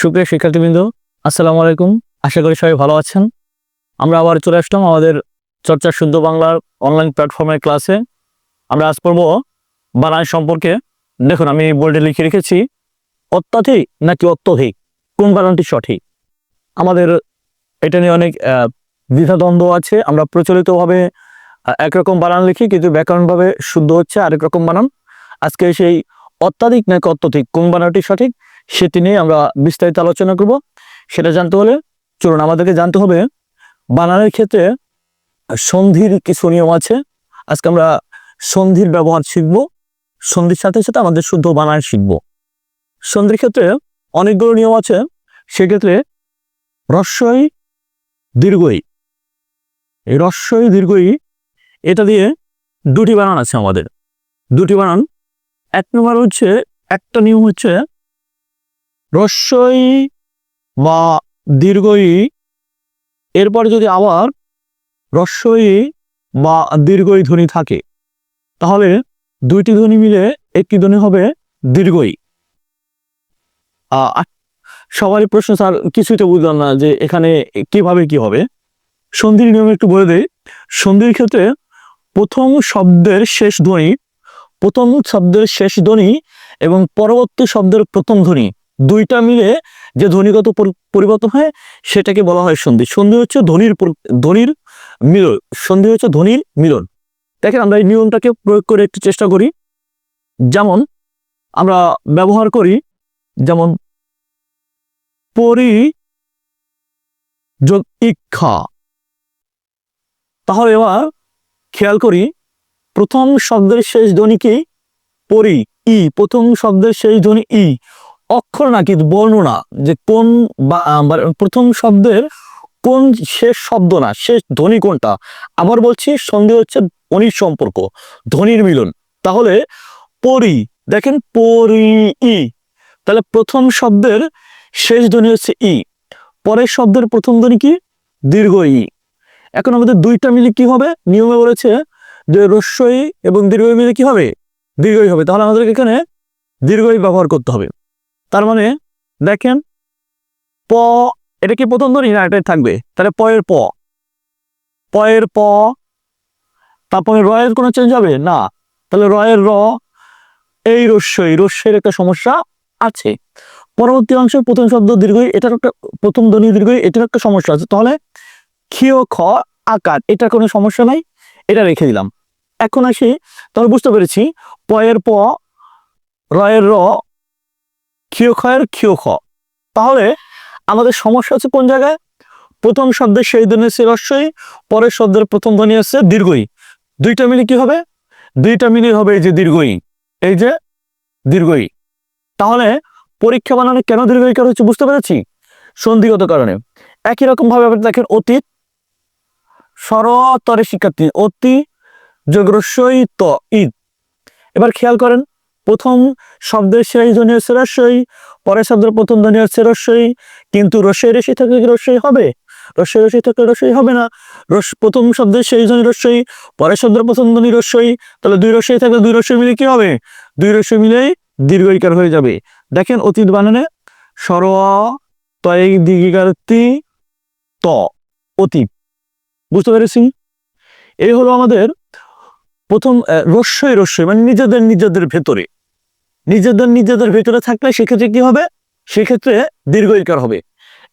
সুপ্রিয় শিক্ষার্থীবৃন্দ, আসসালামু আলাইকুম। আশা করি সবাই ভালো আছেন। আমরা আবার চলে আসলাম আমাদের চর্চা শুদ্ধ বাংলার অনলাইন প্ল্যাটফর্মের ক্লাসে আমরা আজ পড়ব বানান সম্পর্কে। দেখুন, আমি বোর্ডে লিখে রেখেছি, অত্যাধিক নাকি অত্যধিক? কোন বানানটি সঠিক? আমাদের এটা নিয়ে অনেক দ্বিধাদ্বন্দ্ব আছে। আমরা প্রচলিতভাবে একরকম বানান লিখি, কিন্তু ব্যাকরণভাবে শুদ্ধ হচ্ছে আরেক রকম বানান। আজকে সেই অত্যাধিক নাকি অত্যধিক? কোন বানানটি সঠিক? সেটি নিয়ে আমরা বিস্তারিত আলোচনা করব। সেটা জানতে হলে চলুন আমাদেরকে জানতে হবে, বানানের ক্ষেত্রে সন্ধির কিছু নিয়ম আছে। আজকে আমরা সন্ধির ব্যবহার শিখব। সন্ধির সাথে সাথে আমাদের শুদ্ধ বানান শিখব। সন্ধির ক্ষেত্রে অনেকগুলো নিয়ম আছে। সেক্ষেত্রে রস্যই দীর্ঘই। এই রস্যই দীর্ঘই, এটা দিয়ে দুটি বানান আছে আমাদের। দুটি বানান, এক নম্বর হচ্ছে, একটা নিয়ম হচ্ছে রস্যই বা দীর্ঘই, এরপর যদি আবার রস্যই বা দীর্ঘই ধ্বনি থাকে, তাহলে দুইটি ধ্বনি মিলে একটি ধ্বনি হবে দীর্ঘই। সবারই প্রশ্ন, স্যার, কিছুই তো বুঝলাম না যে এখানে কীভাবে কি হবে। সন্ধির নিয়ম একটু বলে দেই, সন্ধির ক্ষেত্রে প্রথম শব্দের শেষ ধ্বনি, প্রথম শব্দের শেষ ধ্বনি এবং পরবর্তী শব্দের প্রথম ধ্বনি দুইটা মিলে যে ধ্বনিগত পরিবর্তন হয়, সেটাকে বলা হয় সন্ধি। সন্ধি হচ্ছে ধ্বনির ধ্বনির মিলন। সন্ধি হচ্ছে ধ্বনির মিলন। দেখেন আমরা এই নিয়মটাকে প্রয়োগ করে একটু চেষ্টা করি। যেমন আমরা ব্যবহার করি, যেমন পরি যোগ ইক্ষা তাহলে এবার খেয়াল করি, প্রথম শব্দের শেষ ধ্বনি কি পরি, ই। প্রথম শব্দের শেষ ধ্বনি, ই। অক্ষর না, কিন্তু বর্ণনা, যে কোন বা প্রথম শব্দের কোন শেষ শব্দ না, শেষ ধ্বনি কোনটা? আবার বলছি, সন্ধি হচ্ছে ধ্বনির সম্পর্ক, ধ্বনির মিলন। তাহলে পরি, দেখেন পরি, ই। তাহলে প্রথম শব্দের শেষ ধ্বনি হচ্ছে ই, পরের শব্দের প্রথম ধ্বনি কি? দীর্ঘ ই। এখন আমাদের দুইটা মিলে কি হবে? নিয়মে বলেছে যে রস্যই এবং দীর্ঘই মিলে কি হবে? দীর্ঘই হবে। তাহলে আমাদেরকে এখানে দীর্ঘই ব্যবহার করতে হবে। তার মানে দেখেন প, এটা কি প্রথম ধ্বনি? না, এটাই থাকবে। তাহলে পয়ের প। পয়ের প, তারপরে রয়ের কোনো চেঞ্জ হবে? না। তাহলে রয়ের র, এই রস্যই, রস্যের একটা সমস্যা আছে। পরবর্তী অংশ প্রথম শব্দ দীর্ঘই, এটার একটা প্রথম ধ্বনি দীর্ঘই, এটার একটা সমস্যা আছে। তাহলে ক্ষীয় খ, আকার, এটার কোনো সমস্যা নাই। এটা রেখে দিলাম। এখন আসি, তাহলে বুঝতে পেরেছি, পয়ের প, রয়ের র ক্ষীয় খয়ের ক্ষীয় খ। তাহলে আমাদের সমস্যা হচ্ছে কোন জায়গায়? প্রথম শব্দের সেই ধ্বনি হচ্ছে রস্যই পরের শব্দের প্রথম ধ্বনি হচ্ছে দীর্ঘই। দুইটা মিলে কি হবে? দুইটা মিলে হবে এই যে দীর্ঘই। এই যে দীর্ঘই। তাহলে পরীক্ষা বানানো কেন দীর্ঘই দীর্ঘইকার হচ্ছে বুঝতে পেরেছি? সন্ধিগত কারণে। একই রকম ভাবে আপনি দেখেন অতীত, সরতরে শিক্ষার্থী, অতি যোগরস্যই ত, ঈদ। এবার খেয়াল করেন প্রথম শব্দের শেষ ধ্বনি হচ্ছে রস্যই পরের শব্দের প্রথম ধ্বনি হচ্ছে রস্যই কিন্তু রস্যই রসি থাকলে কি রস্যই হবে? রস্যই রসি থাকলে রস্যই হবে না। রস প্রথম শব্দের শেষ ধ্বনি রস্যই পরের শব্দের প্রথম ধ্বনি রস্যই তাহলে দুই রস্যই থাকলে দুই রস্যই মিলে কি হবে? দুই রস্যই মিলেই দীর্ঘইকার হয়ে যাবে। দেখেন অতীত বানানে সর তয় দীর্ঘিকার তি ত অতীত। বুঝতে পেরেছি? এই হলো আমাদের প্রথম রস্যই রস্যই মানে নিজেদের নিজেদের ভেতরে। নিজেদের নিজেদের ভেতরে থাকলে সেক্ষেত্রে কি হবে? সেক্ষেত্রে দীর্ঘইকার হবে।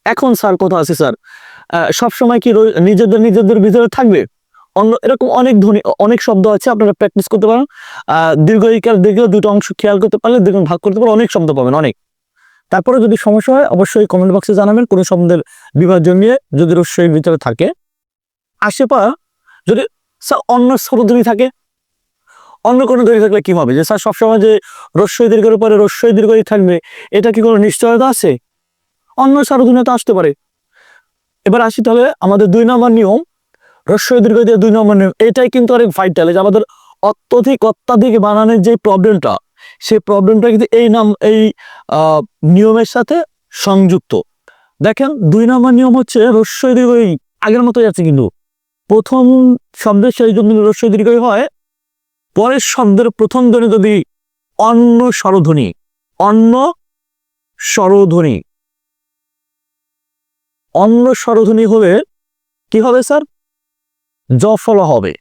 এখন স্যার কথা আছে স্যার আহ, সবসময় কি নিজেদের নিজেদের ভিতরে থাকবে? অন্য এরকম অনেক ধ্বনি অনেক শব্দ আছে আপনারা প্র্যাকটিস করতে পারেন। আহ দীর্ঘইকার দীর্ঘ দুটো অংশ খেয়াল করতে পারলে দেখুন ভাগ করতে পারলে অনেক শব্দ পাবেন অনেক। তারপরে যদি সমস্যা হয় অবশ্যই কমেন্ট বক্সে জানাবেন কোনো শব্দের বিভাজন নিয়ে যদি রস্যের ভিতরে থাকে। আশেপা যদি স্যার অন্য স্বরধ্বনি থাকে অন্য কোনো ধ্বনি থাকলে কি হবে? যে স্যার সবসময় যে রস্যই দীর্ঘের পরে রস্যই দীর্ঘই থাকবে, এটা কি কোনো নিশ্চয়তা আছে? অন্য স্বরধ্বনি তো আসতে পারে। এবার আসি তাহলে আমাদের দুই নম্বর নিয়ম, রস্যই দীর্ঘ দিয়ে দুই নম্বর নিয়ম। এটাই কিন্তু অনেক ভাইটাল যে আমাদের অত্যধিক অত্যাধিক বানানোর যে প্রবলেমটা সেই প্রবলেমটা কিন্তু এই নাম, এই নিয়মের সাথে সংযুক্ত। দেখেন, দুই নম্বর নিয়ম হচ্ছে রস্যই দীর্ঘই আগের মতোই আছে কিন্তু। প্রথম শব্দের শেষ যদি রস্যই দীর্ঘই হয় পরের শব্দের প্রথম ধ্বনি যদি অন্য স্বরধ্বনি অন্য স্বরধ্বনি। অন্য স্বরধ্বনি হলে কি হবে স্যার? জফলা হবে।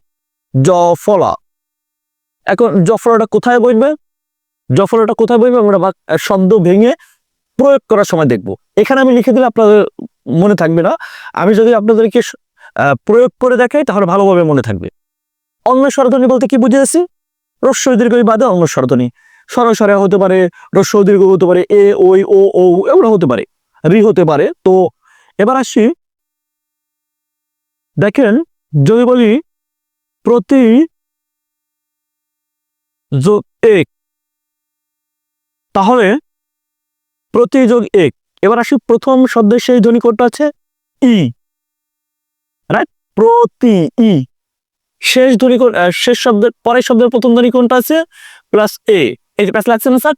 জফলা। এখন জফলাটা কোথায় বসবে জফলাটা কোথায় বসবে আমরা শব্দ ভেঙে প্রয়োগ করার সময় দেখব। এখানে আমি লিখে দিলে আপনাদের মনে থাকবে না। আমি যদি আপনাদেরকে প্রয়োগ করে দেখাই, তাহলে ভালোভাবে মনে থাকবে। অন্য স্বরধ্বনি বলতে কি বুঝেছি? রস্য দীর্ঘ বাদে অন্য স্বরধ্বনি। সরাসরি হতে পারে রস্য দীর্ঘ হতে পারে, এ ওই ও ও এগুলো হতে পারে। রি হতে পারে, তো। এবার আসি। দেখেন, যদি বলি প্রতি যোগ এক, তাহলে প্রতি যোগ এক। এবার আসি, প্রথম শব্দের সেই ধ্বনি কোডটা আছে ই রাইট প্রতি ই। শেষ ধ্বনি শেষ শব্দের, পরের শব্দের প্রথম ধ্বনি কোনটা আছে? প্লাস এ এই প্লাস লাগছে না স্যার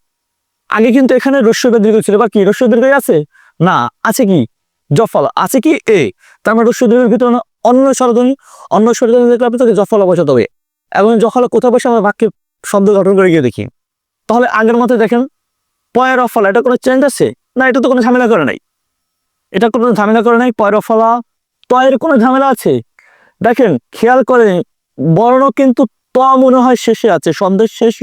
আগে কিন্তু এখানে রস্য দীর্ঘ ছিল বা কি? রস্য দীর্ঘ আছে? না, আছে কি? জফলা, আছে কি? এ তার মানে রস্য দীর্ঘের ভিতরে অন্য স্বরধ্বনি অন্য স্বরধ্বনি দেখলে আপনি তাকে জফলা বসাতে হবে। এবং জফলা কোথাও বসে আমরা বাক্যে শব্দ গঠন করে গিয়ে দেখি। তাহলে আগের মতো দেখেন, পয়ের অফলা, এটা কোনো চেঞ্জ আছে? না, এটা তো কোনো ঝামেলা করে নাই। এটা কোনো ঝামেলা করে নাই, পয়ের অফলা তয়ের কোনো ঝামেলা আছে? দেখেন, খেয়াল করে বর্ণ কিন্তু ত মনে হয় শেষে আছে, সন্দেশ শেষ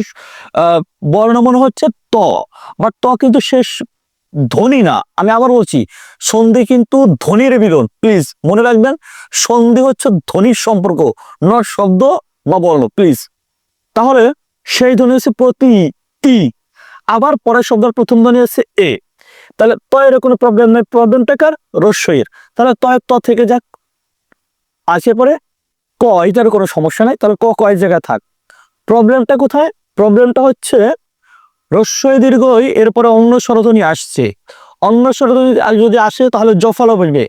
বর্ণ মনে হচ্ছে ত, বা ত কিন্তু শেষ ধ্বনি না। আমি আবার বলছি, সন্ধি কিন্তু ধ্বনির মিলন প্লিজ মনে রাখবেন, সন্ধি হচ্ছে ধ্বনির সম্পর্ক নট শব্দ বা বর্ণ প্লিজ তাহলে সেই ধ্বনি হচ্ছে প্রতি ই আবার পরের শব্দের প্রথম ধ্বনি হচ্ছে এ। তাহলে তয়ের কোনো প্রবলেম নেই প্রবলেমটা কার? রস্যইয়ের। তাহলে তয়ের ত থেকে যাক, আসে পরে ক, এটার কোনো সমস্যা নাই। তাহলে ক কয় জায়গায় থাক? প্রবলেমটা কোথায়? প্রবলেমটা হচ্ছে রস্যই দীর্ঘই এরপরে অন্য স্বরধ্বনি আসছে। অন্য স্বরধ্বনি যদি আসে, তাহলে জফলা বসবে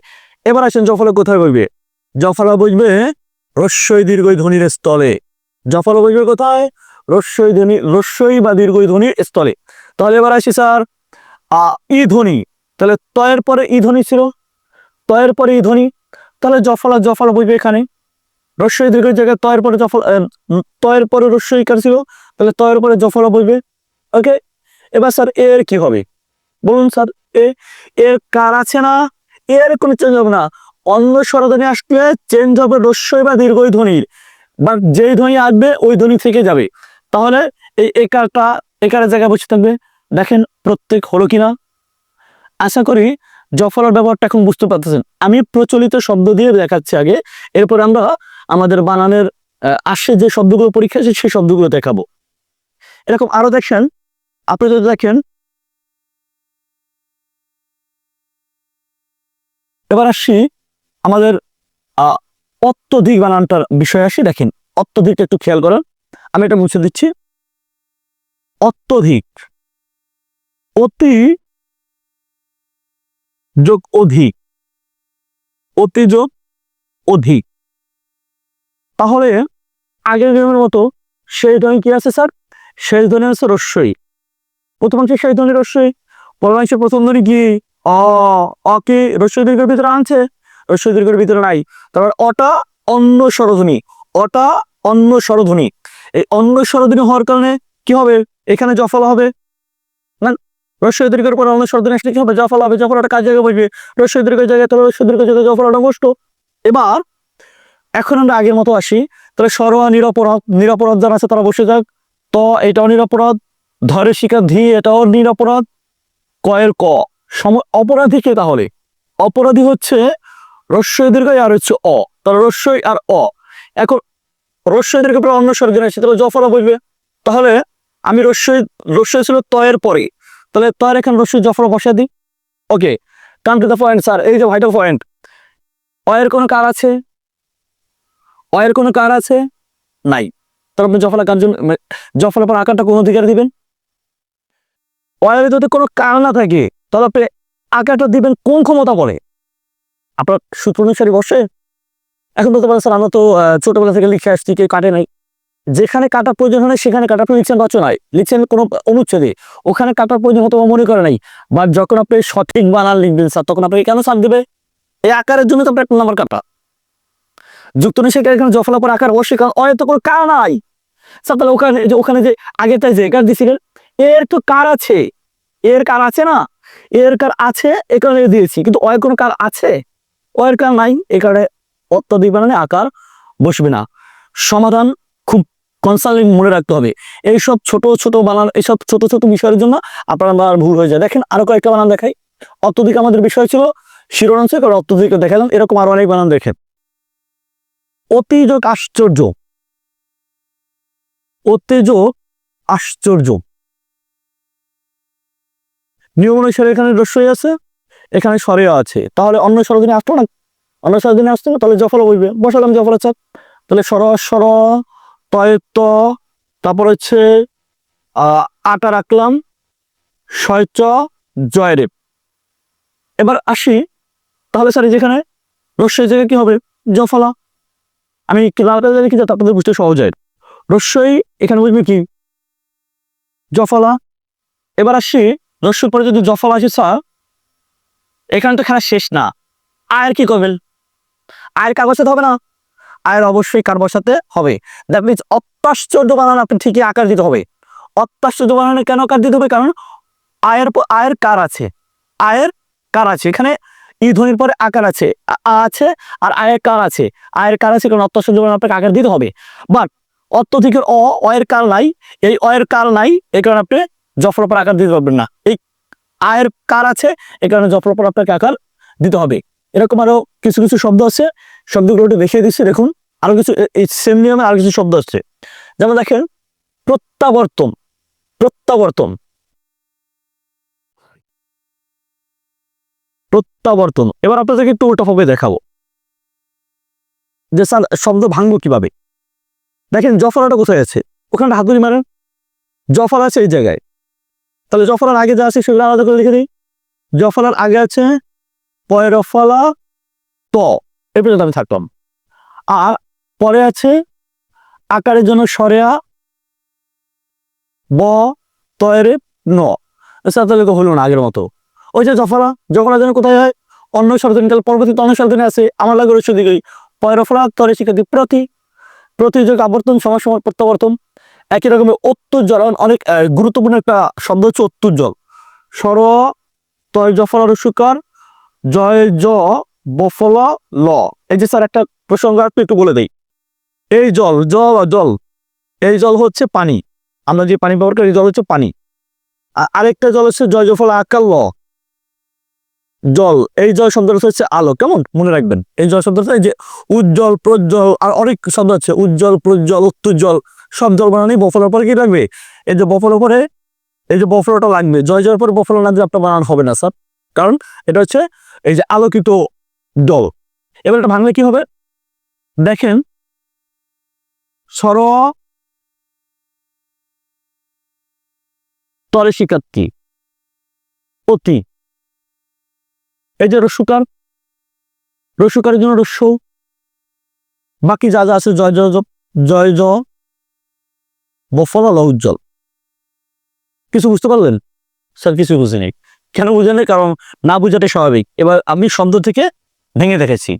এবার আসেন, জফলা কোথায় বসবে জফলা বসবে রস্যই দীর্ঘই ধ্বনির স্থলে। জফলা বসবে কোথায়? রস্যই ধ্বনি, রস্যই বা দীর্ঘই ধ্বনির স্থলে। তাহলে এবার আসি, স্যার। ই ধ্বনি। তাহলে তয়ের পরে ই ধ্বনি ছিল? তয়ের পরে ই ধ্বনি। তাহলে জফলা জফলা বসবে এখানে। রস্যই দীর্ঘ জায়গায় তয়ের পরে জফল তয়ের পরে রস্যই কার ছিল তাহলে তয়ের পরে জফলা বসবে ওকে এবার স্যার এর কি হবে? বলুন স্যার, এ, এর কার আছে না? এর কোনো চেঞ্জ হবে না। অন্য স্বরধ্বনি আসলে চেঞ্জ হবে রস্যই বা দীর্ঘই ধ্বনির। বা যেই ধ্বনি আসবে, ওই ধ্বনি থেকে যাবে। তাহলে এই একারটা একারের জায়গায় বসে থাকবে। দেখেন প্রত্যেক হলো কিনা। আশা করি জফলার ব্যবহারটা এখন বুঝতে পারতেছেন। আমি প্রচলিত শব্দ দিয়ে দেখাচ্ছি আগে। এরপর আমরা আমাদের বানানের আসে যে শব্দগুলো পরীক্ষা আছে সেই শব্দগুলো দেখাবো। এরকম আরও দেখেন, আপনি যদি দেখেন, এবার আসছি আমাদের অত্যধিক বানানটার বিষয়ে আসি, দেখেন, অত্যধিকটা একটু খেয়াল করেন, আমি এটা মুছে দিচ্ছি। অত্যধিক, অতি যোগ অধিক, অতি যোগ অধিক। তাহলে আগের নিয়মের মতো সেই ধ্বনি কি আছে, স্যার? শেষ ধ্বনি আছে রস্যই। প্রথমাংশে শেষ ধ্বনি রস্যই পরমাংশের প্রথম ধ্বনি কি? অ অ কি? রস্যই দীর্ঘের ভিতরে আনছে? রস্যই দীর্ঘের ভিতরে নাই। তারপর অটা অন্য স্বরধ্বনি, অটা অন্য স্বরধ্বনি। এই অন্য স্বরধ্বনি হওয়ার কারণে কি হবে? এখানে জফলা হবে। রস্যই দীর্ঘের পর অন্য স্বরধ্বনি আসলে কি হবে? জফলা হবে জফলাটা কাজ জায়গায় বসবে? রস্যই দীর্ঘের জায়গায়, তাহলে রস্যই দীর্ঘ জায়গায় জফলাটা বসতো এবার এখন আমরা আগের মতো আসি। তাহলে সরোয়া নিরপরাধ, নিরাপরাধ যারা আছে তারা বসে যাক। ত, এটাও নিরাপরাধ। ধরে শিকার, ধি, এটাও নিরপরাধ। কয়ের ক, সম, অপরাধী কে তাহলে? অপরাধী হচ্ছে রস্যই দীর্ঘ আর হচ্ছে অ। তাহলে রস্যই আর অ। এখন রস্যই দীর্ঘ পরে অন্য স্বর্গে আসছে তাহলে জফরা বসবে তাহলে আমি রস্যই রস্যই ছিল তয়ের পরে। তাহলে তয়ের এখানে রস্যই, জফরা বসা দিই। Okay come to the point sir এই যে ভাইটাল পয়েন্ট অয়ের কোনো কার আছে? অয়ের কোনো কার আছে? নাই। তার আপনি জফলা কার জন্য মানে জফলা পর আকারটা কোন অধিকার দিবেন? অয়ের যদি কোনো কার না থাকে, তাহলে আপনি আকারটা দিবেন কোন ক্ষমতা বলে? আপনার সূত্র অনুসারে বসে। এখন বলতে পারেন, স্যার, আমরা তো ছোটবেলা থেকে লিখে আসছি, কেউ কাটে নাই। যেখানে কাটার প্রয়োজন হয়, সেখানে কাটা আপনি লিখছেন রচনায় লিখছেন কোনো অনুচ্ছেদে। ওখানে কাটার প্রয়োজন হতো মনে করে নাই। বা যখন আপনি সঠিক বানান লিখবেন, স্যার, তখন আপনাকে কেন সার দেবে? এই আকারের জন্য তো আপনার নাম্বার কাটা। যুক্ত নিষেধ এখানে জফলা পর আকার অবশ্যই কারণ অয়ের তো কোনো কার নাই? স্যার তাহলে ওখানে যে ওখানে যে আগেরটাই যে কার দিছিলেন এর তো কার আছে? এর কার আছে না? এর কার আছে, এ কারণে দিয়েছি, কিন্তু অয়ের কোনো কার আছে? ওয়ের কার নাই, এ কারণে অত্যাধিক বানানে আকার বসবে না। সমাধান খুব কনসাল্টিং মনে রাখতে হবে। এইসব ছোট ছোট বানান, এইসব ছোট ছোট বিষয়ের জন্য আপনার ভুল হয়ে যায়। দেখেন, আরও কয়েকটা বানান দেখাই। অত্যধিক আমাদের বিষয় ছিল শিরোনাম ছিল কারণ অত্যধিক দেখালাম। এরকম আরও অনেক বানান দেখেন অতিযোগ আশ্চর্য। অত্যেজক আশ্চর্য। নিয়ম অনুসারে এখানে রস্যই আছে, এখানে সরেও আছে। তাহলে অন্য সরদিনে আসতো না? অন্য সরদিনে আসতো না তাহলে জফলা বইবে। বসালাম জফলা চাপ। তাহলে সর সর তয় ত তারপর হচ্ছে আটা রাখলাম শয় চ জয় এবার আসি, তাহলে স্যার যেখানে রস্যের জায়গায় কি হবে? জফলা। আমি লালটা লিখি যাতে আপনাদের বুঝতে সহজ হয়। রস্যই এখানে বুঝবে কি? জফলা। এবার আসি, রস্যর পরে যদি জফলা আসে, স্যার, এখানে তো খেলা শেষ না। আয়ের কি করবেন? আয়ের কার বসাতে হবে না? আয়ের অবশ্যই কার বসাতে হবে? দ্যাট মিনস অত্যাশ্চর্য বানান আপনি ঠিকই আকার দিতে হবে। অত্যাশ্চর্য বানানে কেন আকার দিতে হবে? কারণ আয়ের আয়ের কার আছে? আয়ের কার আছে? এখানে ই ধ্বনির পরে আকার আছে, আ আছে আর আয়ের কার আছে। আয়ের কার আছে কারণ অত্যাশ্চর্য বানান আপনাকে আকার দিতে হবে। বাট অত্যধিকের অ অয়ের কার নাই, এই অয়ের কার নাই এই কারণে আপনি জফর পর আকার দিতে পারবেন না। এই আয়ের কার আছে এই কারণে জফর পর আপনাকে আকার দিতে হবে। এরকম আরও কিছু কিছু শব্দ আছে, শব্দগুলো দেখিয়ে দিচ্ছি, দেখুন। আরও কিছু এই সেম নিয়মে আরও কিছু শব্দ আছে। যেমন দেখেন, প্রত্যাবর্তন প্রত্যাবর্তন। প্রত্যাবর্তন। এবার আপনাদেরকে একটু উল্টা ভাবে দেখাবো। যে স্যার, শব্দ ভাঙবো কীভাবে? দেখেন, জফরাটা কোথায় আছে? ওখানে হাতুড়ি মারেন। জফর আছে এই জায়গায়। তাহলে জফরার আগে যা আছে সেগুলো আলাদা করে লিখে দিই। জফরার আগে আছে পয়রফলা ত। এ পর্যন্ত আমি থাকলাম। আর পরে আছে আকারের জন্য সরেয়া, ব তয়ের ন। তাহলে হলো না আগের মতো। ওই যে জফরা জফরা যেন কোথায় হয়, অন্য সরদিন তাহলে পরবর্তীতে অন্য সরদিনে আছে, আমার লাগে রসুদি গই পয়রফলা তরে শিক্ষার্থী প্রতি প্রতিযোগ আবর্তন সময় সময় প্রত্যাবর্তন, একই রকমের অত্যুজ্জ্বল অনেক গুরুত্বপূর্ণ একটা শব্দ হচ্ছে অত্যুজ্জ্বল সর, তয় জফলা রসুকার জয় জ, বফল, ল। এই যে স্যার, একটা প্রসঙ্গ আর একটু বলে দেই। এই জল জল জল, এই জল হচ্ছে পানি। আমরা যে পানি ব্যবহার করি জল হচ্ছে পানি। আরেকটা জল হচ্ছে জয়, জফল, আকার, ল। জল, এই জল শব্দটা হচ্ছে আলো। কেমন? মনে রাখবেন। এই জল শব্দটা যে উজ্জ্বল, প্রজ্জ্বল, আর অনেক শব্দ আছে। উজ্জ্বল, প্রজ্জ্বল, উত্তুজ্জ্বল সব জল বানানি। বফলের পরে কি লাগবে? এই যে বফলের পরে এই যে বফলটা লাগবে। জয় জয়ের পরে বফল না দিয়ে আপনার বানানো হবে না, স্যার। কারণ এটা হচ্ছে এই যে আলোকিত দল এবার এটা ভাঙলে কি হবে? দেখেন সর তরে শিক্ষার্থী অতি। এই যে রসুকার, রসুকারের জন্য রস্য বাকি যা যা আছে জয় জয় জয় জ বফল উজ্জ্বল। কিছু বুঝতে পারলেন? স্যার কিছু বুঝিনি। কেন বুঝেনি কারণ না বুঝাতে স্বাভাবিক। এবার আমি শব্দ থেকে ভেঙে দেখেছি।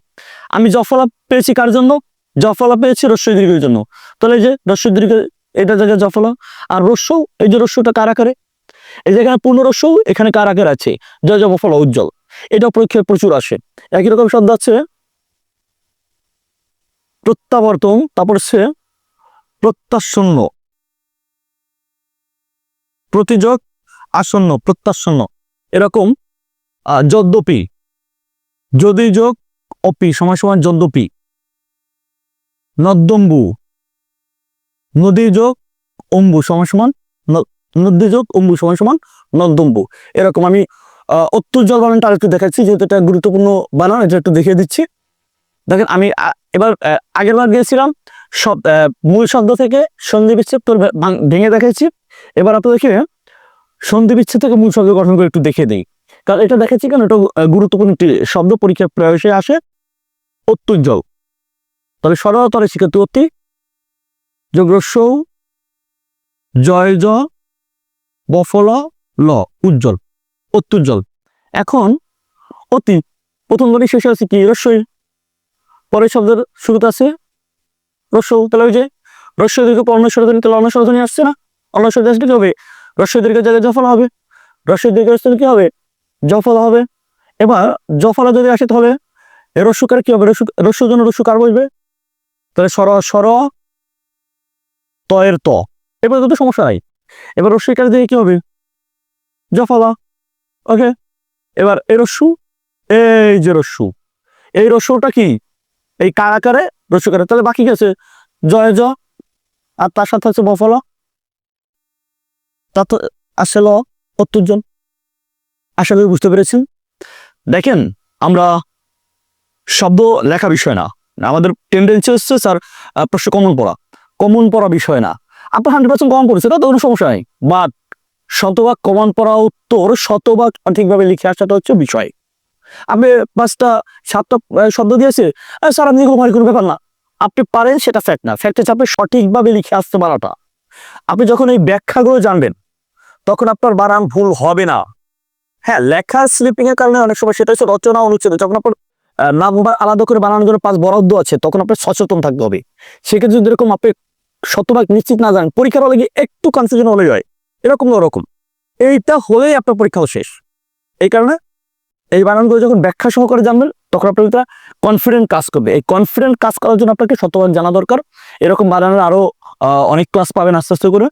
আমি জফলা পেয়েছি কার জন্য? জফলা পেয়েছি রস্যই দীর্ঘের জন্য। তাহলে এই যে রস্যই দীর্ঘ, এটা জায়গায় জফলা আর রস্য এই যে রস্যটা কার আকারে? এই জায়গায় পূর্ণ রস্য এখানে কার আকারে আছে? জয় জয় বফলা উজ্জ্বল। এটা পরীক্ষায় প্রচুর আসে। একই রকম শব্দ আছে, প্রত্যাবর্তন, তারপর হচ্ছে প্রত্যাশন্ন প্রতিযোগ, আসন্ন প্রত্যাশন্ন এরকম যদ্যপি যদি যোগ, অপি সময় সমান যদ্যপি নদ্যম্বু। নদী যোগ, অম্বু সময় সমান ন- নদী যোগ, অম্বু সময় সমান নদ্যম্বু। এরকম আমি অত্যুজ্জ্বল বানানটা আরেকটু দেখাচ্ছি, যেহেতু এটা গুরুত্বপূর্ণ বানান, এটা একটু দেখিয়ে দিচ্ছি। দেখেন, আমি এবার আগের বার গিয়েছিলাম, সব মূল শব্দ থেকে সন্ধি বিচ্ছেদ তোর ভেঙে দেখাচ্ছি। এবার আপনাদেরকে সন্ধি বিচ্ছেদ থেকে মূল শব্দ গঠন করে একটু দেখিয়ে দিই। কারণ এটা দেখেছি কেন? এটা গুরুত্বপূর্ণ একটি শব্দ পরীক্ষা প্রয়াসে আসে অত্যুজ্জ্বল তবে সরলতরে শিক্ষার্থী অতি যোগ্রস্য জয় জ বফল, ল, উজ্জ্বল। অত্যুজ্জ্বল এখন অতি, প্রথম ধ্বনি শেষে আছে কি? রস্যই পরের শব্দের শুরুতে আছে রস্য তাহলে ওই যে রস্য দীর্ঘ অন্য স্বরধ্বনি, তাহলে অন্য স্বরধ্বনি আসছে না? অন্য স্বরধ্বনি আসলে কি হবে? রস্য দীর্ঘ জায়গায় জফলা হবে। রস্য দীর্ঘ কি হবে? জফলা হবে। এবার জফলা যদি আসে তাহলে রস্যকার কি হবে? রস্যু রস্যুর জন্য রস্যুকার বসবে? তাহলে সর সর ত এর ত। এবার তো সমস্যা নাই। এবার রস্যিকার দিয়ে কি হবে? জফলা। ওকে এবার এই রস্যু এই যে রস্যু এই রস্যুটা কি? এই কারাকারে রস্যুকারে তাহলে বাকি গেছে জয়, জ, আর তার সাথে হচ্ছে বফলা তা তো আসে ল, অত্যুজন। আশা করি বুঝতে পেরেছেন। দেখেন, আমরা শব্দ লেখা বিষয় না। আমাদের টেন্ডেন্সি হচ্ছে স্যার প্রশ্ন কমন পড়া। কমন পড়া বিষয় না। আপনার হান্ড্রেড পার্সেন্ট কমন পড়েছে তাতে কোনো সমস্যা নেই। বাট শতভাগ কমন পড়া উত্তর, শতভাগ সঠিকভাবে লিখে আসাটা হচ্ছে বিষয়। আপনি পাঁচটা, সাতটা শব্দ দিয়েছে স্যার, আপনি এগুলো কোনো ব্যাপার না। আপনি পারেন, সেটা ফ্যাক্ট না। ফ্যাক্ট হচ্ছে আপনি সঠিকভাবে লিখে আসতে পারাটা। আপনি যখন এই ব্যাখ্যাগুলো জানবেন, তখন আপনার বানান ভুল হবে না। হ্যাঁ লেখা স্লিপিং এর কারণে অনেক সময় সেটা হচ্ছে রচনা অনুচ্ছেদ। যখন আপনার নাম্বার আলাদা করে বানানোর জন্য পাঁচ বরাদ্দ আছে, তখন আপনার সচেতন থাকতে হবে। সেক্ষেত্রে যদি এরকম আপনি শতভাগ নিশ্চিত না জানেন, পরীক্ষার হলে গিয়ে একটু কনফিউশন হলেই হয়। এরকম ওরকম। এইটা হলেই আপনার পরীক্ষাও শেষ। এই কারণে এই বানানগুলো যখন ব্যাখ্যা সহকারে জানবেন, তখন আপনার এটা কনফিডেন্ট কাজ করবে। এই কনফিডেন্ট কাজ করার জন্য আপনাকে শতভাগ জানা দরকার। এরকম বানানোর আরও অনেক ক্লাস পাবেন আস্তে আস্তে করে।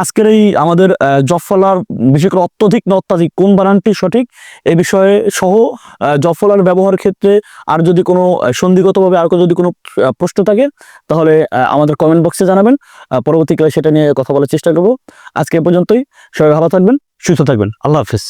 আজকের এই আমাদের জফলার বিশেষ করে অত্যধিক না অত্যাধিক কোন বানানটি সঠিক, এ বিষয়ে সহ জফলার ব্যবহার ক্ষেত্রে আর যদি কোনো সন্ধিগতভাবে আর যদি কোনো প্রশ্ন থাকে, তাহলে আমাদের কমেন্ট বক্সে জানাবেন পরবর্তীকালে সেটা নিয়ে কথা বলার চেষ্টা করব। আজকে পর্যন্তই, সবাই ভালো থাকবেন, সুস্থ থাকবেন, আল্লাহ হাফিজ।